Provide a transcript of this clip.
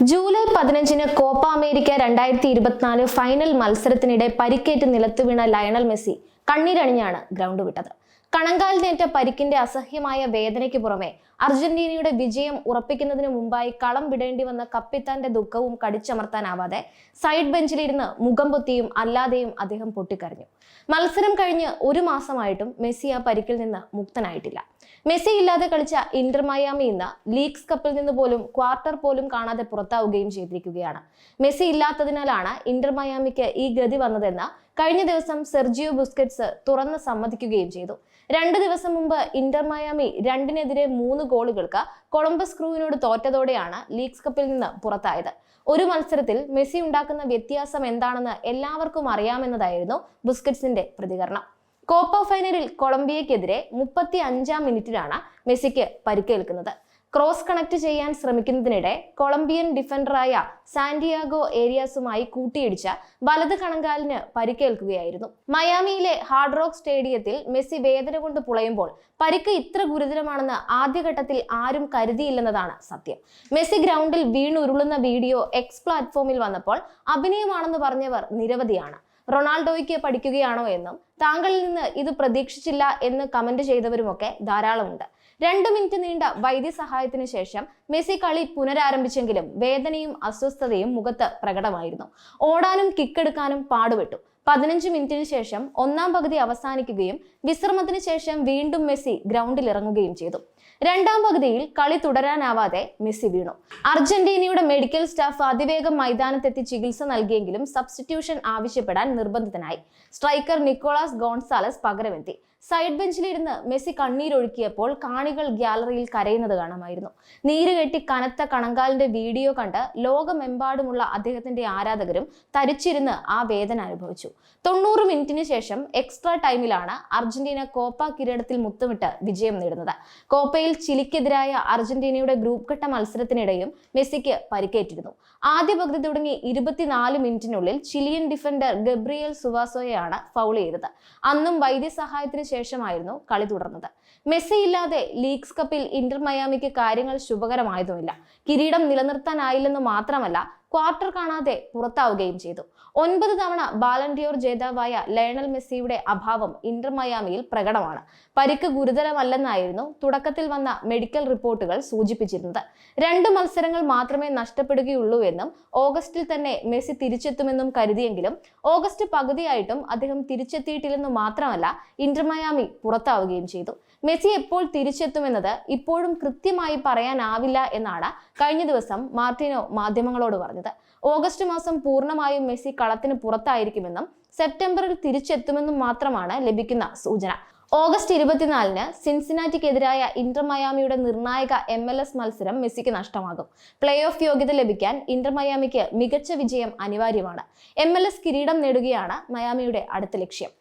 July പതിനഞ്ചിന് Copa America രണ്ടായിരത്തി ഇരുപത്തിനാല് ഫൈനൽ മത്സരത്തിനിടെ പരിക്കേറ്റ് നിലത്ത് വീണ ലയണൽ മെസ്സി കണ്ണീരണിഞ്ഞാണ് ഗ്രൗണ്ട് വിട്ടത്. കണങ്കാലിനേറ്റ പരിക്കിന്റെ അസഹ്യമായ വേദനയ്ക്ക് പുറമെ അർജന്റീനയുടെ വിജയം ഉറപ്പിക്കുന്നതിന് മുമ്പായി കളം വിടേണ്ടി വന്ന കപ്പിത്താന്റെ ദുഃഖവും കടിച്ചമർത്താനാവാതെ സൈഡ് ബെഞ്ചിലിരുന്ന് മുഖം പൊത്തിയും അല്ലാതെയും അദ്ദേഹം പൊട്ടിക്കരഞ്ഞു. മത്സരം കഴിഞ്ഞ് ഒരു മാസമായിട്ടും മെസ്സി ആ പരിക്കിൽ നിന്ന് മുക്തനായിട്ടില്ല. മെസ്സി ഇല്ലാതെ കളിച്ച ഇന്റർ മയാമി ഇന്ന് ലീഗ്സ് കപ്പിൽ നിന്ന് പോലും ക്വാർട്ടർ പോലും കാണാതെ പുറത്താവുകയും ചെയ്തിരിക്കുകയാണ്. മെസ്സി ഇല്ലാത്തതിനാലാണ് ഇന്റർ മയാമിക്ക് ഈ ഗതി വന്നതെന്ന് കഴിഞ്ഞ ദിവസം സെർജിയോ ബുസ്കറ്റ്സ് തുറന്ന് സമ്മതിക്കുകയും ചെയ്തു. രണ്ട് ദിവസം മുമ്പ് ഇന്റർ മയാമി രണ്ടിനെതിരെ മൂന്ന് ഗോളുകൾക്ക് കൊളംബസ് ക്രൂവിനോട് തോറ്റതോടെയാണ് ലീഗ്സ് കപ്പിൽ നിന്ന് പുറത്തായത്. ഒരു മത്സരത്തിൽ മെസ്സി ഉണ്ടാക്കുന്ന വ്യത്യാസം എന്താണെന്ന് എല്ലാവർക്കും അറിയാമെന്നതായിരുന്നു ബുസ്കറ്റ്സിന്റെ പ്രതികരണം. കോപ്പ ഫൈനലിൽ കൊളംബിയക്കെതിരെ മുപ്പത്തി അഞ്ചാം മിനിറ്റിലാണ് മെസ്സിക്ക് പരിക്കേൽക്കുന്നത്. ക്രോസ് കണക്ട് ചെയ്യാൻ ശ്രമിക്കുന്നതിനിടെ കൊളംബിയൻ ഡിഫൻഡറായ സാന്റിയാഗോ ഏരിയാസുമായി കൂട്ടിയിടിച്ച വലത് കണങ്കാലിന് പരിക്കേൽക്കുകയായിരുന്നു. മയാമിയിലെ ഹാർഡ് റോക്ക് സ്റ്റേഡിയത്തിൽ മെസ്സി വേദന കൊണ്ട് പുളയുമ്പോൾ പരിക്ക് ഇത്ര ഗുരുതരമാണെന്ന് ആദ്യഘട്ടത്തിൽ ആരും കരുതിയില്ലെന്നതാണ് സത്യം. മെസ്സി ഗ്രൗണ്ടിൽ വീണുരുളുന്ന വീഡിയോ എക്സ് പ്ലാറ്റ്ഫോമിൽ വന്നപ്പോൾ അഭിനയമാണെന്ന് പറഞ്ഞവർ നിരവധിയാണ്. റൊണാൾഡോയ്ക്ക് പഠിക്കുകയാണോ എന്നും താങ്കളിൽ നിന്ന് ഇത് പ്രതീക്ഷിച്ചില്ല എന്ന് കമന്റ് ചെയ്തവരുമൊക്കെ ധാരാളമുണ്ട്. രണ്ട് മിനിറ്റ് നീണ്ട വൈദ്യസഹായത്തിന് ശേഷം മെസ്സി കളി പുനരാരംഭിച്ചെങ്കിലും വേദനയും അസ്വസ്ഥതയും മുഖത്ത് പ്രകടമായിരുന്നു. ഓടാനും കിക്കെടുക്കാനും പാടുപെട്ടു. പതിനഞ്ച് മിനിറ്റിന് ശേഷം ഒന്നാം പകുതി അവസാനിക്കുകയും വിശ്രമത്തിന് ശേഷം വീണ്ടും മെസ്സി ഗ്രൗണ്ടിൽ ഇറങ്ങുകയും ചെയ്തു. രണ്ടാം പകുതിയിൽ കളി തുടരാനാവാതെ മെസ്സി വീണു. അർജന്റീനയുടെ മെഡിക്കൽ സ്റ്റാഫ് അതിവേഗം മൈതാനത്തെത്തി ചികിത്സ നൽകിയെങ്കിലും സബ്സ്റ്റിറ്റ്യൂഷൻ ആവശ്യപ്പെടാൻ നിർബന്ധിതനായി. സ്ട്രൈക്കർ നിക്കോളാസ് ഗോൺസാലസ് പകരമെത്തി. സൈഡ് ബെഞ്ചിലിരുന്ന് മെസ്സി കണ്ണീരൊഴുക്കിയപ്പോൾ കാണികൾ ഗ്യാലറിയിൽ കരയുന്നത് കാണാമായിരുന്നു. നീര് കെട്ടി കനത്ത കണങ്കാലിന്റെ വീഡിയോ കണ്ട് ലോകമെമ്പാടുമുള്ള അദ്ദേഹത്തിന്റെ ആരാധകരും തരിച്ചിരുന്ന് ആ വേദന അനുഭവിച്ചു. തൊണ്ണൂറ് മിനിറ്റിന് ശേഷം എക്സ്ട്രാ ടൈമിലാണ് അർജന്റീന കോപ്പ കിരീടത്തിൽ മുത്തമിട്ട് വിജയം നേടുന്നത്. കോപ്പയിൽ ചിലിക്കെതിരായ അർജന്റീനയുടെ ഗ്രൂപ്പ് ഘട്ട മത്സരത്തിനിടയും മെസ്സിക്ക് പരിക്കേറ്റിരുന്നു. ആദ്യ പകുതി തുടങ്ങി ഇരുപത്തിനാല് മിനിറ്റിനുള്ളിൽ ചിലിയൻ ഡിഫൻഡർ ഗബ്രിയൽ സുവാസോയാണ് ഫൗൾ ചെയ്തത്. അന്നും വൈദ്യസഹായത്തിന് ശേഷമായിരുന്നു കളി തുടർന്നത്. മെസ്സി ഇല്ലാതെ ലീഗ്സ് കപ്പിൽ ഇന്റർ മയാമിക്ക് കാര്യങ്ങൾ ശുഭകരമായതുമില്ല. കിരീടം നിലനിർത്താനായില്ലെന്ന് മാത്രമല്ല ക്വാർട്ടർ കാണാതെ പുറത്താവുകയും ചെയ്തു. ഒൻപത് തവണ ബാലൻഡിയോർ ജേതാവായ ലയണൽ മെസ്സിയുടെ അഭാവം ഇന്റർ മയാമിയിൽ പ്രകടമാണ്. പരിക്ക് ഗുരുതരമല്ലെന്നായിരുന്നു തുടക്കത്തിൽ വന്ന മെഡിക്കൽ റിപ്പോർട്ടുകൾ സൂചിപ്പിച്ചിരുന്നത്. രണ്ട് മത്സരങ്ങൾ മാത്രമേ നഷ്ടപ്പെടുകയുള്ളൂ എന്നും ഓഗസ്റ്റിൽ തന്നെ മെസ്സി തിരിച്ചെത്തുമെന്നും കരുതിയെങ്കിലും ഓഗസ്റ്റ് പകുതിയായിട്ടും അദ്ദേഹം തിരിച്ചെത്തിയിട്ടില്ലെന്ന് മാത്രമല്ല ഇന്റർ മയാമി പുറത്താവുകയും ചെയ്തു. മെസ്സി എപ്പോൾ തിരിച്ചെത്തുമെന്നത് ഇപ്പോഴും കൃത്യമായി പറയാനാവില്ല എന്നാണ് കഴിഞ്ഞ ദിവസം മാർട്ടിനോ മാധ്യമങ്ങളോട് പറഞ്ഞത്. ഓഗസ്റ്റ് മാസം പൂർണമായും മെസ്സി കളത്തിന് പുറത്തായിരിക്കുമെന്നും സെപ്റ്റംബറിൽ തിരിച്ചെത്തുമെന്നും മാത്രമാണ് ലഭിക്കുന്ന സൂചന. ഓഗസ്റ്റ് ഇരുപത്തിനാലിന് സിൻസിനാറ്റിക്കെതിരായ ഇന്റർ മയാമിയുടെ നിർണായക എം എൽ എസ് മത്സരം മെസ്സിക്ക് നഷ്ടമാകും. പ്ലേ ഓഫ് യോഗ്യത ലഭിക്കാൻ ഇന്റർ മയാമിക്ക് മികച്ച വിജയം അനിവാര്യമാണ്. എം എൽ എസ് കിരീടം നേടുകയാണ് മയാമിയുടെ അടുത്ത ലക്ഷ്യം.